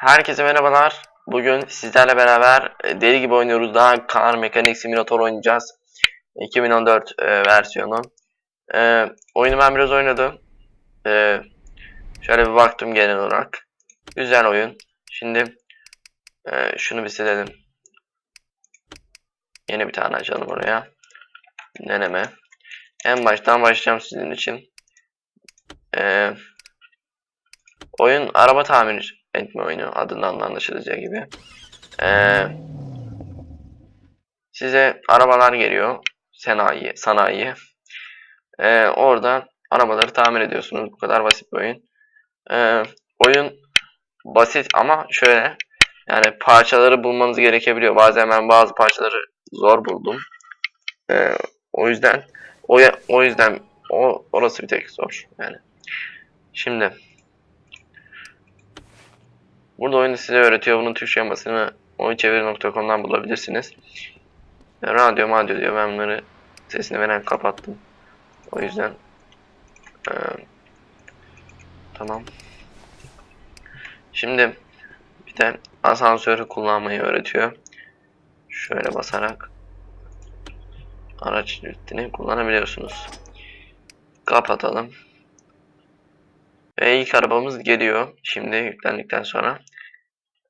Herkese merhabalar. Bugün sizlerle beraber e, deli gibi oynuyoruz. Daha Car Mechanic Simulator oynayacağız. 2014 e, versiyonu. E, oyunu ben biraz oynadım. E, şöyle bir baktım genel olarak. Güzel oyun. Şimdi e, şunu bir silelim. Yeni bir tane açalım oraya. Deneme. En baştan başlayacağım sizin için. E, oyun araba tamir etme oyunu adından da anlaşılacağı gibi. Ee, size arabalar geliyor. Sanayi, sanayi. Ee, orada arabaları tamir ediyorsunuz. Bu kadar basit bir oyun. Ee, oyun basit ama şöyle yani parçaları bulmanız gerekebiliyor. Bazen ben bazı parçaları zor buldum. Ee, o yüzden o, o yüzden o orası bir tek zor yani. Şimdi Burada oyunu size öğretiyor. Bunun Türkçe yamasını oyunçeviri.com'dan bulabilirsiniz. Radyo madyo diyor. Ben bunları sesini veren kapattım. O yüzden ee, tamam. Şimdi bir de asansörü kullanmayı öğretiyor. Şöyle basarak araç listini kullanabiliyorsunuz. Kapatalım. Ve ilk arabamız geliyor. Şimdi yüklendikten sonra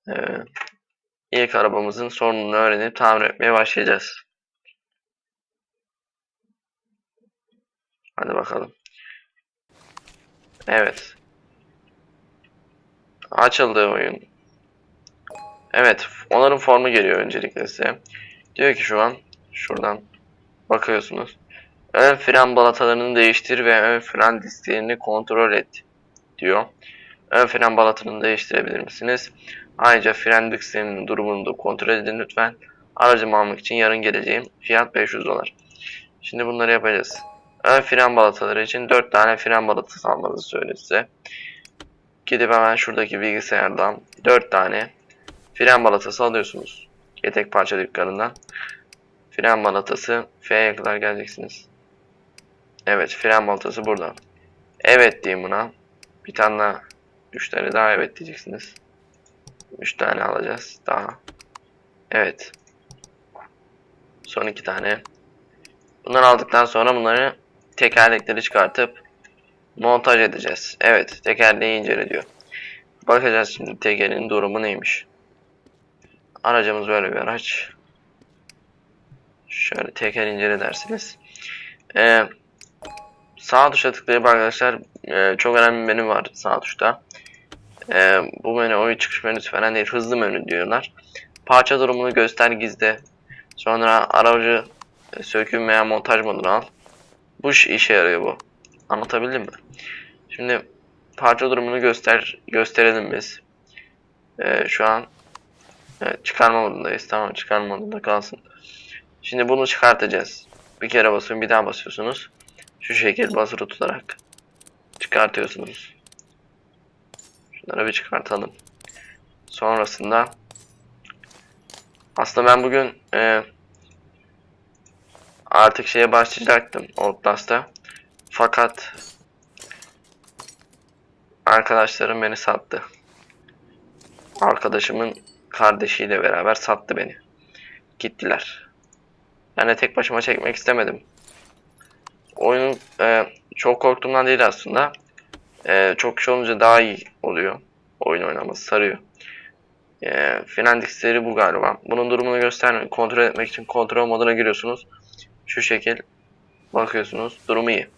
e, ilk arabamızın sorununu öğrenip tamir etmeye başlayacağız. Hadi bakalım. Evet. Açıldı oyun. Evet. Onların formu geliyor öncelikle size. Diyor ki şu an şuradan bakıyorsunuz. Ön fren balatalarını değiştir ve ön fren disklerini kontrol et diyor. Ön fren balatını değiştirebilir misiniz? Ayrıca fren disklerinin durumunu da kontrol edin lütfen. Aracımı almak için yarın geleceğim. Fiyat 500 dolar. Şimdi bunları yapacağız. Ön fren balataları için 4 tane fren balatası almanızı size. Gidip hemen şuradaki bilgisayardan 4 tane fren balatası alıyorsunuz. Yetek parça dükkanından. Fren balatası F'ye kadar geleceksiniz. Evet fren balatası burada. Evet diyeyim buna. Bir tane daha. Üç tane daha evet diyeceksiniz. Üç tane alacağız daha. Evet. Son iki tane. Bunları aldıktan sonra bunları tekerlekleri çıkartıp montaj edeceğiz. Evet. Tekerleği incele diyor. Bakacağız şimdi tekerin durumu neymiş. Aracımız böyle bir araç. Şöyle teker incele dersiniz. Eee Sağ tuşa tıklayıp arkadaşlar e, çok önemli bir menü var sağ tuşta. E, bu menü oyun çıkış menüsü falan değil hızlı menü diyorlar. Parça durumunu göster gizle. Sonra aracı söküm veya montaj modunu al. Bu işe yarıyor bu. Anlatabildim mi? Şimdi parça durumunu göster gösterelim biz. E, şu an evet, çıkarma modundayız. Tamam çıkarma modunda kalsın. Şimdi bunu çıkartacağız. Bir kere basın bir daha basıyorsunuz. Şu şekil basılı tutarak çıkartıyorsunuz. Şunları bir çıkartalım. Sonrasında aslında ben bugün e, artık şeye başlayacaktım Outlast'a. Fakat arkadaşlarım beni sattı. Arkadaşımın kardeşiyle beraber sattı beni. Gittiler. De tek başıma çekmek istemedim oyunun e, çok korktuğumdan değil aslında. E, çok kişi olunca daha iyi oluyor. Oyun oynaması sarıyor. E, Finlandix'leri bu galiba. Bunun durumunu göstermek, kontrol etmek için kontrol moduna giriyorsunuz. Şu şekil bakıyorsunuz. Durumu iyi.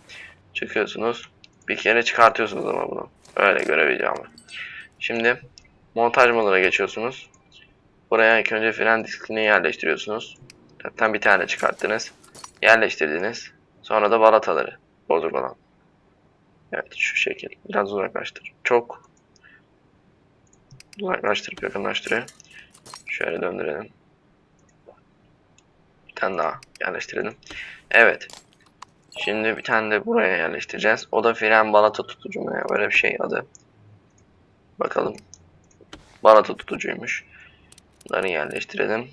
Çıkıyorsunuz. Bir kere çıkartıyorsunuz ama bunu. Öyle görebileceğim. Şimdi montaj moduna geçiyorsunuz. Buraya ilk önce fren diskini yerleştiriyorsunuz. Zaten bir tane çıkarttınız. Yerleştirdiniz. Sonra da balataları bozuk olan. Evet şu şekil. Biraz uzaklaştır. Çok uzaklaştırıp yakınlaştırıyor. Şöyle döndürelim. Bir tane daha yerleştirelim. Evet. Şimdi bir tane de buraya yerleştireceğiz. O da fren balata tutucu mu ya? Böyle bir şey adı. Bakalım. Balata tutucuymuş. Bunları yerleştirelim.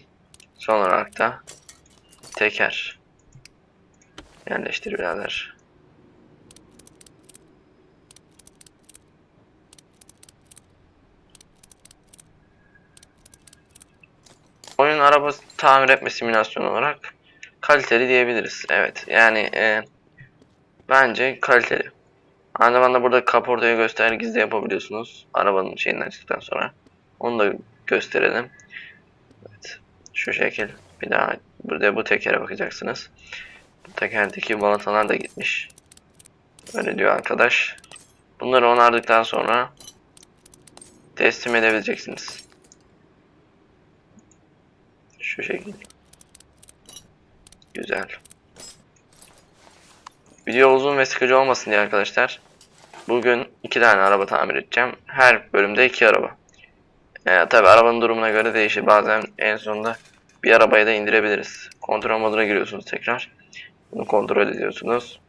Son olarak da teker. Yerleştir birader. birinin araba tamir etme simülasyonu olarak kaliteli diyebiliriz. Evet yani e, bence kaliteli. Aynı zamanda burada kaportayı göstergesi de yapabiliyorsunuz. Arabanın şeyinden çıktıktan sonra. Onu da gösterelim. Evet. Şu şekil. Bir daha burada bu tekere bakacaksınız. Tekerdeki balatalar da gitmiş. Öyle diyor arkadaş. Bunları onardıktan sonra teslim edebileceksiniz. Şu şekilde. Güzel. Video uzun ve sıkıcı olmasın diye arkadaşlar. Bugün iki tane araba tamir edeceğim. Her bölümde iki araba. Ee, Tabi arabanın durumuna göre değişir. Bazen en sonunda bir arabayı da indirebiliriz. Kontrol moduna giriyorsunuz tekrar. Bunu kontrol ediyorsunuz.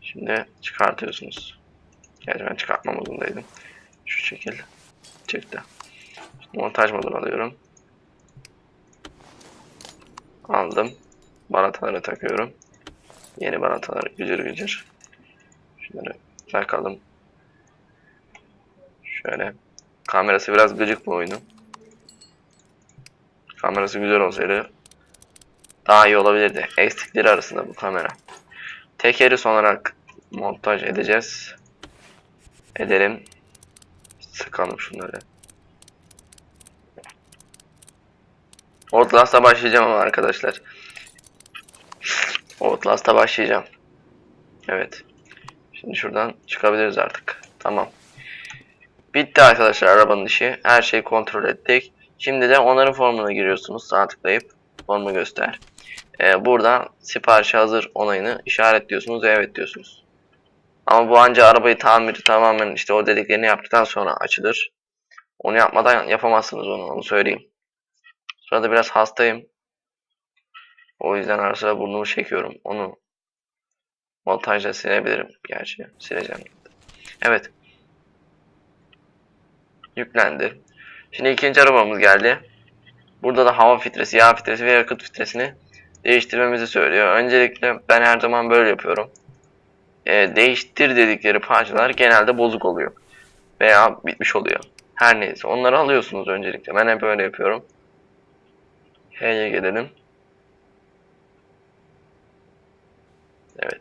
Şimdi çıkartıyorsunuz. Gerçi ben çıkartma modundaydım. Şu şekil çıktı. Montaj modunu alıyorum. Aldım. Balataları takıyorum. Yeni balatalar gücür gücür. Şunları takalım. Şöyle. Kamerası biraz gıcık bu oyunun. Kamerası güzel olsaydı daha iyi olabilirdi. Eksikleri arasında bu kamera. Tekeri son olarak montaj edeceğiz. Edelim. Sıkalım şunları. Outlast'a başlayacağım ama arkadaşlar. Outlast'a başlayacağım. Evet. Şimdi şuradan çıkabiliriz artık. Tamam. Bitti arkadaşlar arabanın işi. Her şeyi kontrol ettik. Şimdi de onarım formuna giriyorsunuz. Sağ tıklayıp formu göster. Ee, burada siparişi hazır onayını işaretliyorsunuz ve evet diyorsunuz. Ama bu anca arabayı tamiri tamamen işte o dediklerini yaptıktan sonra açılır. Onu yapmadan yapamazsınız onu, onu söyleyeyim. Sırada biraz hastayım. O yüzden ara sıra burnumu çekiyorum. Onu montajla silebilirim. Gerçi sileceğim. Evet. Yüklendi. Şimdi ikinci arabamız geldi. Burada da hava filtresi, yağ filtresi ve yakıt filtresini değiştirmemizi söylüyor. Öncelikle ben her zaman böyle yapıyorum. Ee, değiştir dedikleri parçalar genelde bozuk oluyor. Veya bitmiş oluyor. Her neyse onları alıyorsunuz öncelikle. Ben hep böyle yapıyorum. H'ye gelelim. Evet.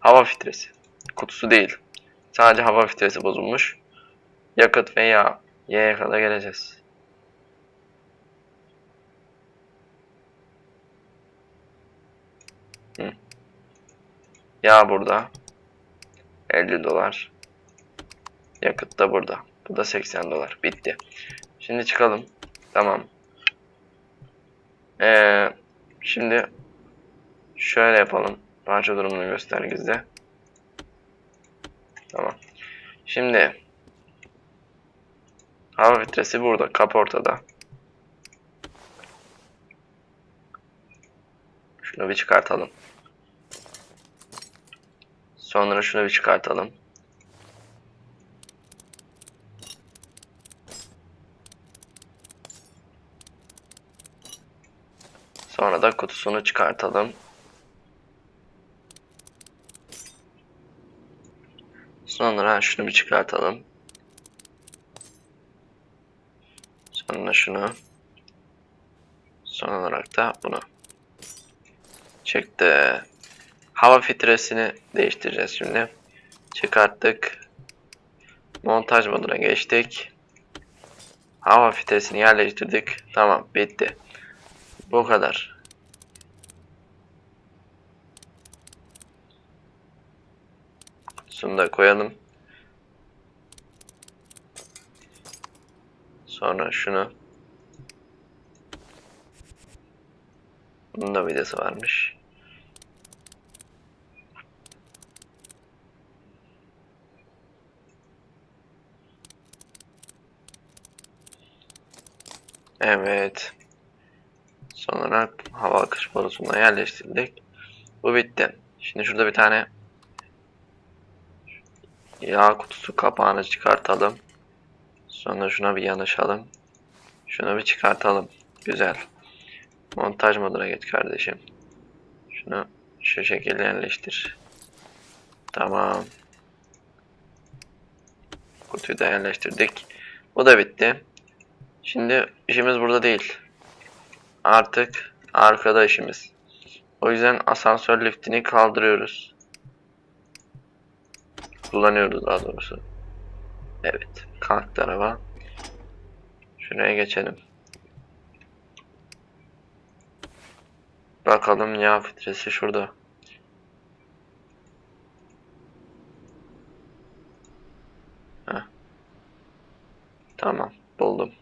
Hava filtresi. Kutusu değil. Sadece hava filtresi bozulmuş. Yakıt ve yağ. Y'ye kadar geleceğiz. Hı. Yağ burada. 50 dolar. Yakıt da burada. Bu da 80 dolar. Bitti. Şimdi çıkalım. Tamam. Ee, şimdi şöyle yapalım. Parça durumunu göstergizde. Tamam. Şimdi hava filtresi burada. Kaportada. Şunu bir çıkartalım. Sonra şunu bir çıkartalım. Sonra da kutusunu çıkartalım. Sonra şunu bir çıkartalım. Sonra şunu. Son olarak da bunu. Çıktı. Hava filtresini değiştireceğiz şimdi. Çıkarttık. Montaj moduna geçtik. Hava filtresini yerleştirdik. Tamam bitti. Bu kadar. Şunu da koyalım. Sonra şunu. Bunun da vidası varmış. Evet. Son olarak hava akış borusuna yerleştirdik. Bu bitti. Şimdi şurada bir tane yağ kutusu kapağını çıkartalım. Sonra şuna bir yanaşalım. Şunu bir çıkartalım. Güzel. Montaj moduna geç kardeşim. Şunu şu şekilde yerleştir. Tamam. Kutuyu da yerleştirdik. Bu da bitti. Şimdi işimiz burada değil. artık arkadaşımız. O yüzden asansör liftini kaldırıyoruz. Kullanıyoruz daha doğrusu. Evet. Kalktı araba. Şuraya geçelim. Bakalım yağ filtresi şurada. Heh. Tamam. Buldum.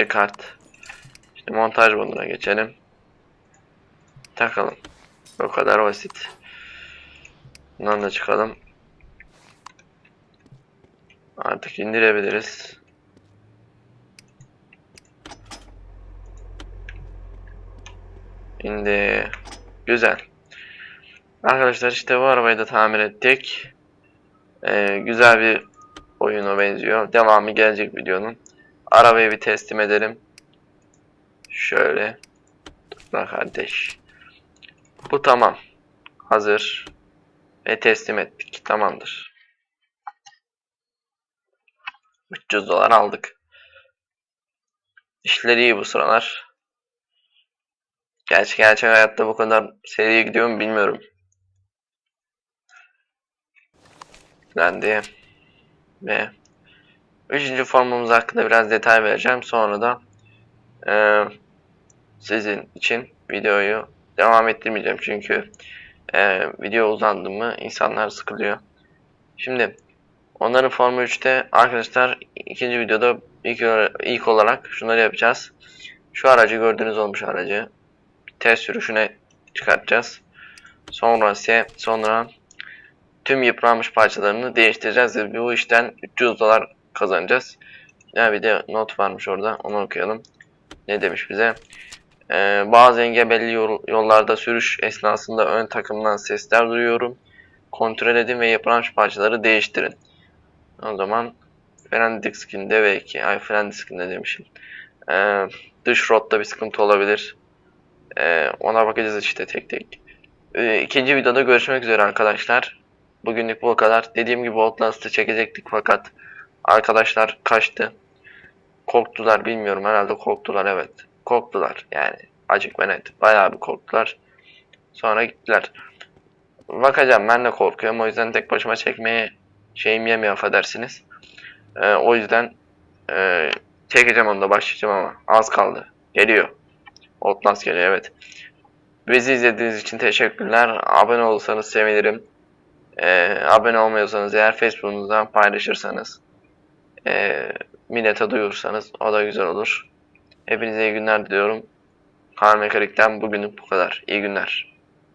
Çıkart. Şimdi montaj moduna geçelim. Takalım. O kadar basit. Bundan da çıkalım. Artık indirebiliriz. İndi. Güzel. Arkadaşlar işte bu arabayı da tamir ettik. Ee, güzel bir oyuna benziyor. Devamı gelecek videonun. Arabayı bir teslim edelim. Şöyle. Dur kardeş. Bu tamam. Hazır. Ve teslim ettik. Tamamdır. 300 dolar aldık. İşleri iyi bu sıralar. Gerçi gerçek hayatta bu kadar seriye gidiyor mu bilmiyorum. Ben de ve üçüncü formumuz hakkında biraz detay vereceğim. Sonra da e, sizin için videoyu devam ettirmeyeceğim. Çünkü e, video uzandı mı insanlar sıkılıyor. Şimdi onların formu 3'te arkadaşlar ikinci videoda ilk, ilk olarak şunları yapacağız. Şu aracı gördüğünüz olmuş aracı test sürüşüne çıkartacağız. Sonra ise sonra tüm yıpranmış parçalarını değiştireceğiz bu işten 300 dolar kazanacağız. Ya bir de not varmış orada onu okuyalım. Ne demiş bize? Ee, bazı engebeli yol, yollarda sürüş esnasında ön takımdan sesler duyuyorum. Kontrol edin ve yıpranmış parçaları değiştirin. O zaman fren diskinde ve iki ay fren diskinde demişim. Ee, dış rotta bir sıkıntı olabilir. Ee, ona bakacağız işte tek tek. Ee, ikinci videoda görüşmek üzere arkadaşlar. Bugünlük bu kadar. Dediğim gibi Outlast'ı çekecektik fakat arkadaşlar kaçtı. Korktular bilmiyorum herhalde korktular evet. Korktular yani acık ve net. Bayağı bir korktular. Sonra gittiler. Bakacağım ben de korkuyorum o yüzden tek başıma çekmeye şeyim yemiyor affedersiniz. Ee, o yüzden e, çekeceğim onu da başlayacağım ama az kaldı. Geliyor. Outlast geliyor evet. Bizi izlediğiniz için teşekkürler. Abone olursanız sevinirim. Ee, abone olmuyorsanız eğer Facebook'unuzdan paylaşırsanız e, millete duyursanız o da güzel olur. Hepinize iyi günler diliyorum. Kaan Mekanik'ten bugünlük bu kadar. İyi günler.